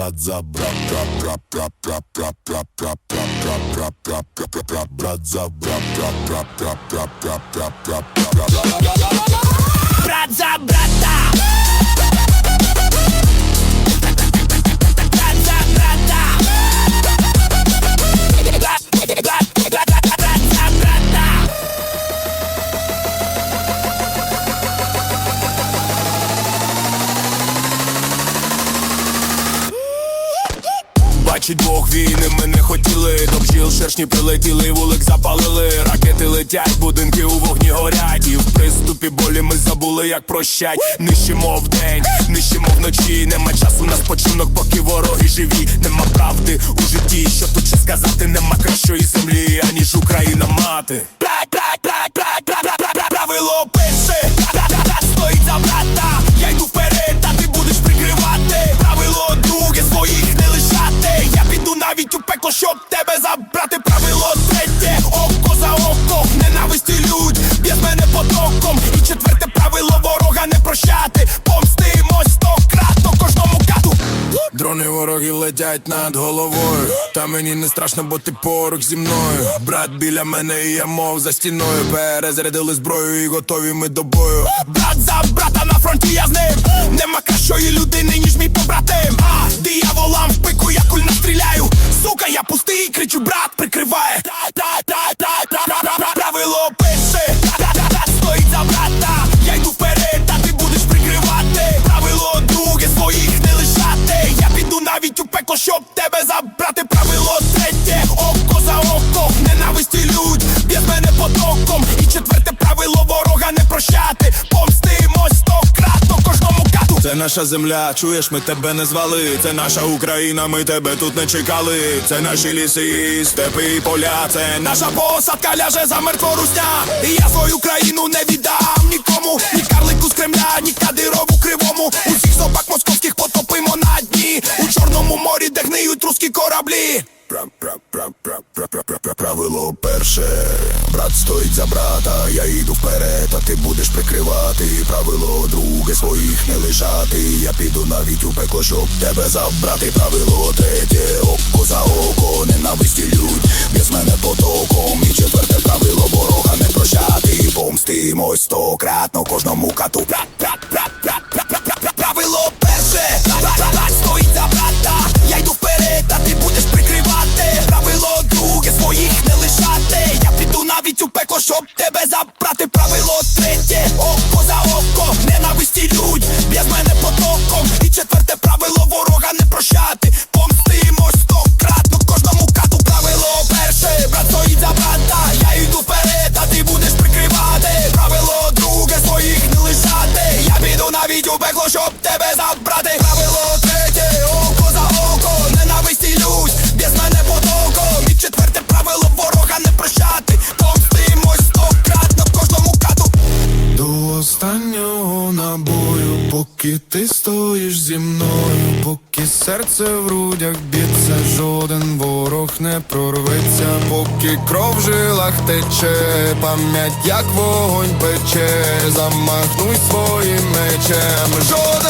брат за брат, брат, брат, брат, брат, брат, брат, брат, брат, брат, брат, брат, брат, брат, брат за брат, брат, брат, брат, брат, брат, брат, брат, брат, брат. Брат за брата Брат Бачить Бог війни, ми не хотіли. До бджіл шершні прилетіли, вулик запалили. Ракети летять, будинки у вогні горять. І в приступі болі ми забули, як прощать. Нищимо вдень, нищимо вночі. Нема часу на спочинок, поки вороги живі. Нема правди у житті, що тут ще сказати. Нема кращої землі, аніж Україна мати щоб тебе забрати Правило третє, око за око Ненависті людь, б'є з мене потоком І четверте правило ворога не прощати Помстимось стократно кожному кату Дрони вороги летять над головою. Та мені не страшно, бо ти поруч зі мною. Брат біля мене, і я мов за стіною. Перезарядили зброю і готові ми до бою. Брат за брата на фронті Це наша земля, чуєш, ми тебе не звали. Це наша Україна, ми тебе тут не чекали. Це наші ліси, степи і поля. Це наша посадка ляже за мертво русня І я свою країну не віддам нікому Ні карлику з Кремля, ні кадирову кривому Усіх собак московських Правило перше, брат стоїть за брата, я йду вперед, а ти будеш прикривати. Правило друге, своїх не лишати. Я піду навіть у пекло, щоб тебе забрати. Правило третє, око за око, ненависті людь, без мене потоком. І четверте правило ворога не прощати. Помстимось стократно кожному кату. Брат, брат, щоб тебе забрати Правило третє, останнього набою, поки ти стоїш зі мною, поки серце в грудях б'ється, жоден ворог не прорветься, поки кров в жилах тече, пам'ять як вогонь пече, замахнуй своїм мечем, жоден